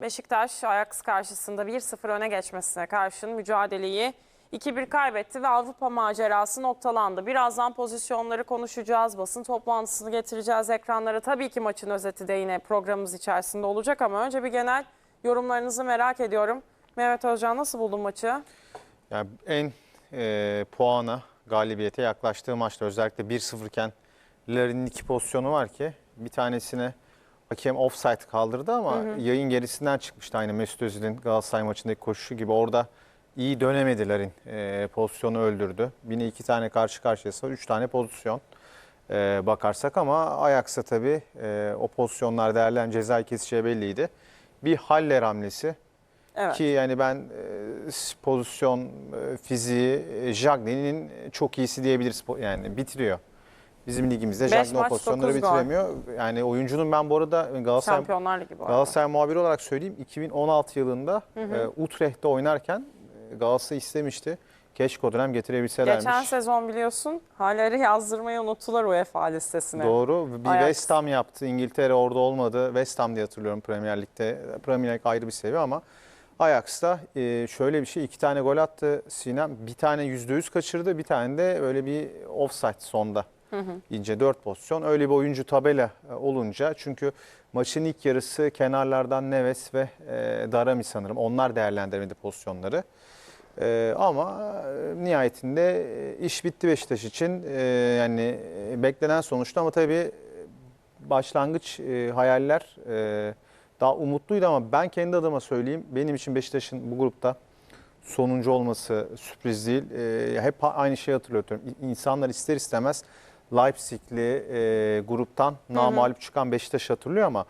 Beşiktaş Ajax karşısında 1-0 öne geçmesine karşın mücadeleyi 2-1 kaybetti ve Avrupa macerası noktalandı. Birazdan pozisyonları konuşacağız, basın toplantısını getireceğiz ekranlara. Tabii ki maçın özeti de yine programımız içerisinde olacak ama önce bir genel yorumlarınızı merak ediyorum. Mehmet Özcan nasıl buldun maçı? Yani en e, puana, galibiyete yaklaştığı maçta özellikle 1-0 iken Larin'in iki pozisyonu var ki bir tanesine hakem offside kaldırdı ama yayın gerisinden çıkmıştı aynı Mesut Özil'in Galatasaray maçındaki koşuşu gibi orada iyi dönemedi Larin. E, pozisyonu öldürdü. Yine iki tane karşı karşıyası var. Üç tane pozisyon e, bakarsak ama Ajax'a tabii e, o pozisyonlar değerlen ceza keseceği belliydi. Bir Haller hamlesi. Evet. Ki yani ben e, pozisyon, e, fiziği, e, Jagne'nin çok iyisi diyebiliriz. Yani bitiriyor. Bizim ligimizde o maç, pozisyonları dokuz gol. bitiremiyor. Yani oyuncunun ben bu arada Galatasaray, Şampiyonlar Ligi bu arada. Galatasaray muhabiri olarak söyleyeyim. 2016 yılında e, Utrecht'te oynarken e, Galatasaray istemişti. Keşke o dönem getirebilselermiş. Geçen sezon biliyorsun Haller'i yazdırmayı unuttular UEFA listesine. Doğru. Bir Ajax. West Ham yaptı. İngiltere orada olmadı. West Ham diye hatırlıyorum Premier Lig'de. Premier Lig ayrı bir seviye ama Ajax'ta e, şöyle bir şey. iki tane gol attı Sinem. Bir tane %100 kaçırdı. Bir tane de öyle bir offside sonda. İnce dört pozisyon. Öyle bir oyuncu tabela e, olunca çünkü maçın ilk yarısı kenarlardan Neves ve e, Darami sanırım. Onlar değerlendirmedi pozisyonları. Ee, ama e, nihayetinde e, iş bitti Beşiktaş için. Ee, yani e, beklenen sonuçta ama tabii e, başlangıç e, hayaller e, daha umutluydu ama ben kendi adıma söyleyeyim. Benim için Beşiktaş'ın bu grupta sonuncu olması sürpriz değil. Ee, hep aynı şeyi hatırlatıyorum. İnsanlar ister istemez Leipzig'li e, gruptan namalip çıkan Beşiktaş'ı hatırlıyor ama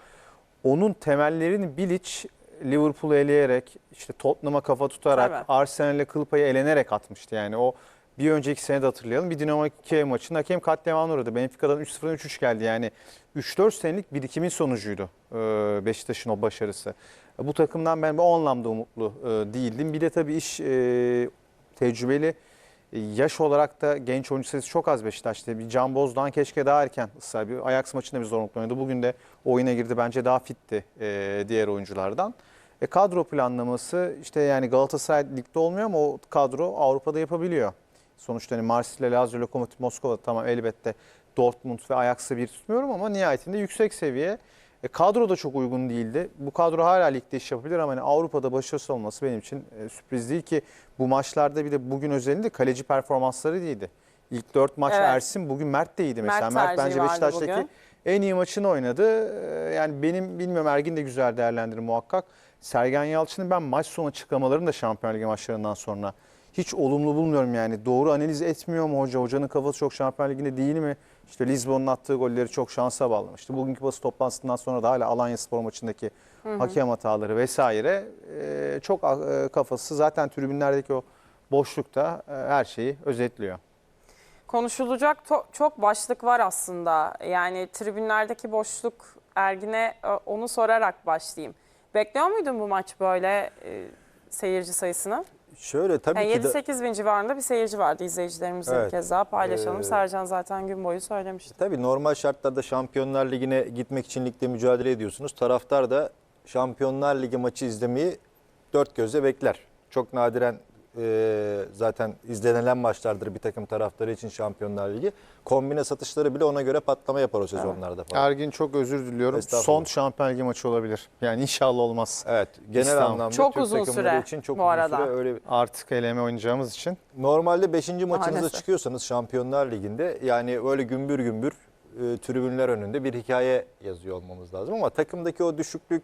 onun temellerini Bilic Liverpool'u eleyerek, işte Tottenham'a kafa tutarak, Tabii. Arsenal'le kıl payı elenerek atmıştı. Yani o bir önceki sene de hatırlayalım. Bir Dinamo Kiev maçında hakem katliamına uğradı. Benfica'dan 3-0'dan 3-3 geldi. Yani 3-4 senelik birikimin sonucuydu e, Beşiktaş'ın o başarısı. Bu takımdan ben o anlamda umutlu e, değildim. Bir de tabii iş e, tecrübeli Yaş olarak da genç oyuncu sayısı çok az Beşiktaş'ta. Bir Can Bozdoğan keşke daha erken ısrar. Bir Ajax maçında bir zorunluluk oynadı. Bugün de oyuna girdi. Bence daha fitti e, diğer oyunculardan. E, kadro planlaması işte yani Galatasaray ligde olmuyor ama o kadro Avrupa'da yapabiliyor. Sonuçta hani Marsilya, Lazio, Lokomotiv Moskova tamam elbette Dortmund ve Ajax'ı bir tutmuyorum ama nihayetinde yüksek seviye. E, kadro da çok uygun değildi. Bu kadro hala ligde iş yapabilir ama hani Avrupa'da başarısı olması benim için e, sürpriz değil ki bu maçlarda bir de bugün özelinde kaleci performansları değildi. İlk 4 maç Evet. Ersin, bugün Mert de iyiydi mesela. Mert Mert, bence Beşiktaş'taki bugün. en iyi maçını oynadı. Ee, Yani benim bilmiyorum Ergin de güzel değerlendirir muhakkak. Sergen Yalçın'ın ben maç sonu açıklamalarını da Şampiyonlar Ligi maçlarından sonra hiç olumlu bulmuyorum yani. Doğru analiz etmiyor mu hoca? Hocanın kafası çok Şampiyonlar Ligi'nde değil mi? İşte Lisbon'un attığı golleri çok şansa bağlamıştı. Bugünkü basın toplantısından sonra da hala Alanya Spor maçındaki hakem hataları vesaire e, çok e, kafası zaten tribünlerdeki o boşlukta e, her şeyi özetliyor. Konuşulacak çok başlık var aslında. Yani tribünlerdeki boşluk Ergin'e e, onu sorarak başlayayım. Bekliyor muydun bu maç böyle e, seyirci sayısını? Şöyle tabii Yani ki de 7-8 bin civarında bir seyirci vardı izleyicilerimizle bir Evet. kez daha paylaşalım. Ee, Sercan zaten gün boyu söylemişti. tabii normal şartlarda Şampiyonlar Ligi'ne gitmek için ligde mücadele ediyorsunuz. Taraftar da Şampiyonlar Ligi maçı izlemeyi dört gözle bekler. Çok nadiren e, zaten izlenilen maçlardır bir takım taraftarı için Şampiyonlar Ligi. Kombine satışları bile ona göre patlama yapar o sezonlarda falan. Ergin çok özür diliyorum. Son Şampiyonlar Ligi maçı olabilir. Yani inşallah olmaz. Evet, genel İstanbul. anlamda Çok Türk uzun takımları süre için çok bu uzun arada. süre öyle Artık eleme oynayacağımız için. Normalde 5. maçınıza Maalesef. çıkıyorsanız Şampiyonlar Ligi'nde yani öyle gümbür gümbür e, tribünler önünde bir hikaye yazıyor olmamız lazım ama takımdaki o düşüklük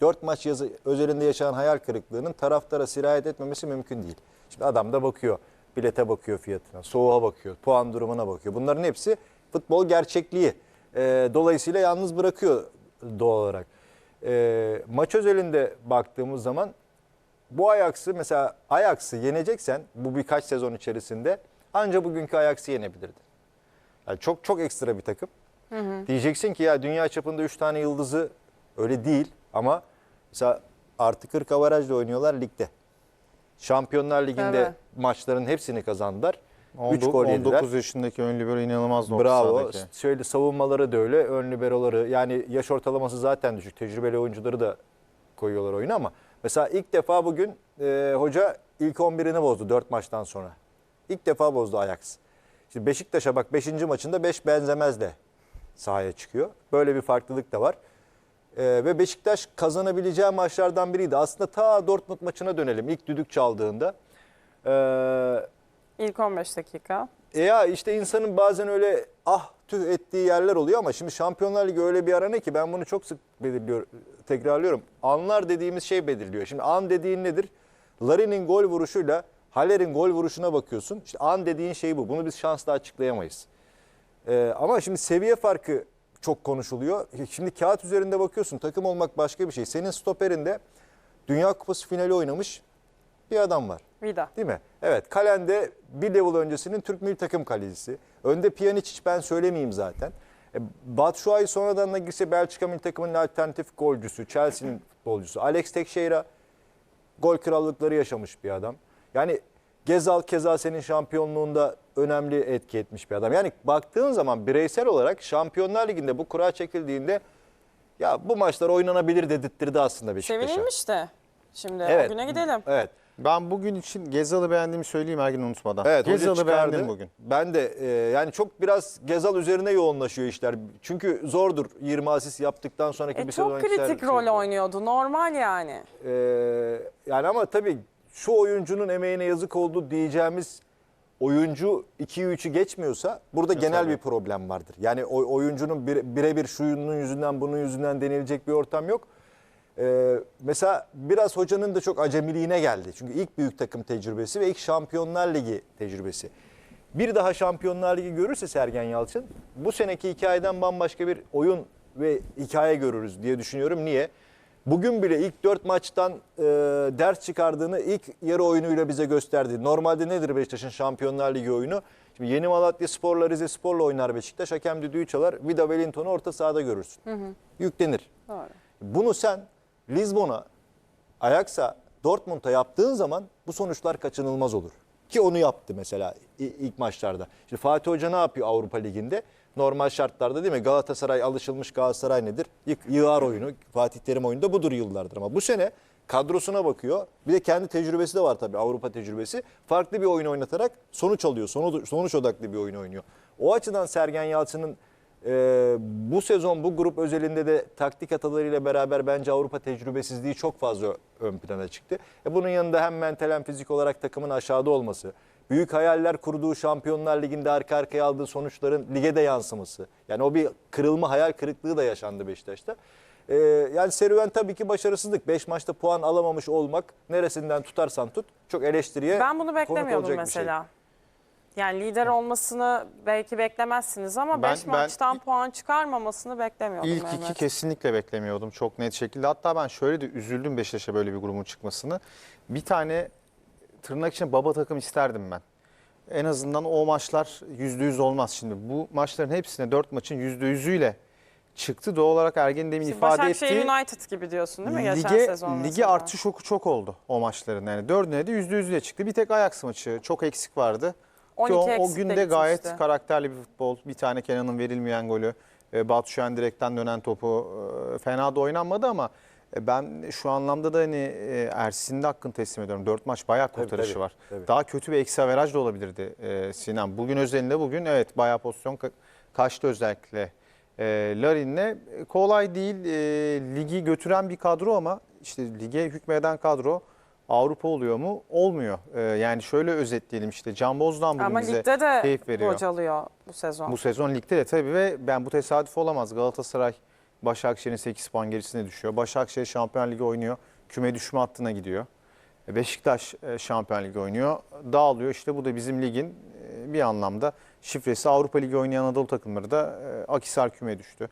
4 maç yazı özelinde yaşanan hayal kırıklığının taraftara sirayet etmemesi mümkün değil. Şimdi adam da bakıyor, bilete bakıyor fiyatına, soğuğa bakıyor, puan durumuna bakıyor. Bunların hepsi futbol gerçekliği. E, dolayısıyla yalnız bırakıyor doğal olarak. E, maç özelinde baktığımız zaman bu Ajax'ı mesela Ajax'ı yeneceksen bu birkaç sezon içerisinde anca bugünkü Ajax'ı yenebilirdin. Yani çok çok ekstra bir takım. Diyeceksin ki ya dünya çapında 3 tane yıldızı öyle değil ama mesela artı 40 avarajla oynuyorlar ligde. Şampiyonlar Ligi'nde Tabii. maçların hepsini kazandılar. 3 19, gol yediler. 19 yaşındaki ön libero inanılmaz orta Bravo. sahadaki. Şöyle savunmaları da öyle, ön liberoları. Yani yaş ortalaması zaten düşük. Tecrübeli oyuncuları da koyuyorlar oyunu ama mesela ilk defa bugün e, hoca ilk 11'ini bozdu 4 maçtan sonra. İlk defa bozdu Ajax. Şimdi Beşiktaş'a bak 5. maçında 5 benzemezle sahaya çıkıyor. Böyle bir farklılık da var. Ee, ve Beşiktaş kazanabileceği maçlardan biriydi. Aslında ta Dortmund maçına dönelim. İlk düdük çaldığında. Ee, İlk 15 dakika. e ya işte insanın bazen öyle ah tüh ettiği yerler oluyor ama şimdi Şampiyonlar Ligi öyle bir ara ne ki ben bunu çok sık belirliyorum, tekrarlıyorum. Anlar dediğimiz şey belirliyor. Şimdi an dediğin nedir? Larin'in gol vuruşuyla Haller'in gol vuruşuna bakıyorsun. İşte an dediğin şey bu. Bunu biz şansla açıklayamayız. Ee, ama şimdi seviye farkı çok konuşuluyor. Şimdi kağıt üzerinde bakıyorsun takım olmak başka bir şey. Senin stoperinde Dünya Kupası finali oynamış bir adam var. Vida. Değil mi? Evet. Kalende bir level öncesinin Türk milli takım kalecisi. Önde Pjanic hiç ben söylemeyeyim zaten. E, Batshuayi sonradan da girse Belçika milli takımının alternatif golcüsü, Chelsea'nin futbolcusu. Alex Teixeira gol krallıkları yaşamış bir adam. Yani Gezal keza senin şampiyonluğunda önemli etki etmiş bir adam. Yani baktığın zaman bireysel olarak Şampiyonlar Ligi'nde bu kura çekildiğinde ya bu maçlar oynanabilir dedirtti aslında Beşiktaş'a. Sevinilmiş de. Şimdi Evet. o güne gidelim. Evet. Ben bugün için Gezal'ı beğendiğimi söyleyeyim Ergin unutmadan. Evet, hoca Gezal'ı çıkardı. beğendim bugün. Ben de e, yani çok biraz Gezal üzerine yoğunlaşıyor işler. Çünkü zordur 20 asist yaptıktan sonraki E, bir çok sezon kritik rol oynuyordu. Normal yani. E, yani ama tabii şu oyuncunun emeğine yazık oldu diyeceğimiz oyuncu 2'yi 3'ü geçmiyorsa burada genel tabii. bir problem vardır. Yani o oyuncunun bire- birebir şunun yüzünden bunun yüzünden denilecek bir ortam yok. Ee, mesela biraz hocanın da çok acemiliğine geldi. Çünkü ilk büyük takım tecrübesi ve ilk Şampiyonlar Ligi tecrübesi. Bir daha Şampiyonlar Ligi görürse Sergen Yalçın bu seneki hikayeden bambaşka bir oyun ve hikaye görürüz diye düşünüyorum. Niye? Bugün bile ilk dört maçtan e, ders çıkardığını ilk yarı oyunuyla bize gösterdi. Normalde nedir Beşiktaş'ın Şampiyonlar Ligi oyunu? Şimdi Yeni Malatya Spor'la Rize Spor'la oynar Beşiktaş. Hakem düdüğü çalar. Vida Wellington'u orta sahada görürsün. Yüklenir. Doğru. Bunu sen Lizbon'a, Ajax'a, Dortmund'a yaptığın zaman bu sonuçlar kaçınılmaz olur. Ki onu yaptı mesela ilk maçlarda. Şimdi Fatih Hoca ne yapıyor Avrupa Ligi'nde? Normal şartlarda değil mi? Galatasaray alışılmış Galatasaray nedir? Yık, yığar oyunu. Fatih Terim oyunu da budur yıllardır ama bu sene kadrosuna bakıyor. Bir de kendi tecrübesi de var tabii Avrupa tecrübesi. Farklı bir oyun oynatarak sonuç alıyor. Sonuç, sonuç odaklı bir oyun oynuyor. O açıdan Sergen Yalçın'ın ee, bu sezon bu grup özelinde de taktik hatalarıyla beraber bence Avrupa tecrübesizliği çok fazla ön plana çıktı. E bunun yanında hem mental hem fizik olarak takımın aşağıda olması, büyük hayaller kurduğu Şampiyonlar Ligi'nde arka arkaya aldığı sonuçların lige de yansıması. Yani o bir kırılma hayal kırıklığı da yaşandı Beşiktaş'ta. Ee, yani serüven tabii ki başarısızlık. 5 maçta puan alamamış olmak neresinden tutarsan tut çok eleştiriye Ben bunu konuk beklemiyordum olacak bir şey. mesela. Yani lider olmasını belki beklemezsiniz ama Ben- 5 ben- maçtan puan çıkarmamasını beklemiyordum. İlk Mehmet. iki kesinlikle beklemiyordum çok net şekilde. Hatta ben şöyle de üzüldüm Beşiktaş'a böyle bir grubun çıkmasını. Bir tane tırnak için baba takım isterdim ben. En azından o maçlar %100 olmaz şimdi. Bu maçların hepsine 4 maçın %100'üyle çıktı. Doğal olarak Ergen demin Şimdi ifade Başakşehir ettiği United gibi diyorsun değil mi geçen lige, sezon lige mesela? artış şoku çok oldu o maçların. Yani dördüne de %100'üyle çıktı. Bir tek Ajax maçı çok eksik vardı. Ki 12 o, o eksikle günde gayet gitmişti. karakterli bir futbol. Bir tane Kenan'ın verilmeyen golü. E, Batu Şen direkten dönen topu e, fena da oynanmadı ama ben şu anlamda da hani e, Ersin'in de hakkını teslim ediyorum. Dört maç bayağı Tabii, kurtarışı tabii, var. tabii. Daha kötü bir eksi averaj da olabilirdi e, Sinan. Bugün özelinde bugün evet bayağı pozisyon ka- kaçtı özellikle. E, Larin'le E, kolay değil. E, ligi götüren bir kadro ama işte lige hükmeden kadro Avrupa oluyor mu? Olmuyor. E, yani şöyle özetleyelim işte Can Bozdan bugün Ama bize ligde de keyif veriyor. bocalıyor bu sezon. Bu sezon ligde de tabii ve ben bu tesadüf olamaz. Galatasaray Başakşehir'in 8 puan gerisine düşüyor. Başakşehir Şampiyon Ligi oynuyor. Küme düşme hattına gidiyor. Beşiktaş e, Şampiyon Ligi oynuyor. Dağılıyor. İşte bu da bizim ligin e, bir anlamda şifresi. Avrupa Ligi oynayan Anadolu takımları da e, Akisar küme düştü.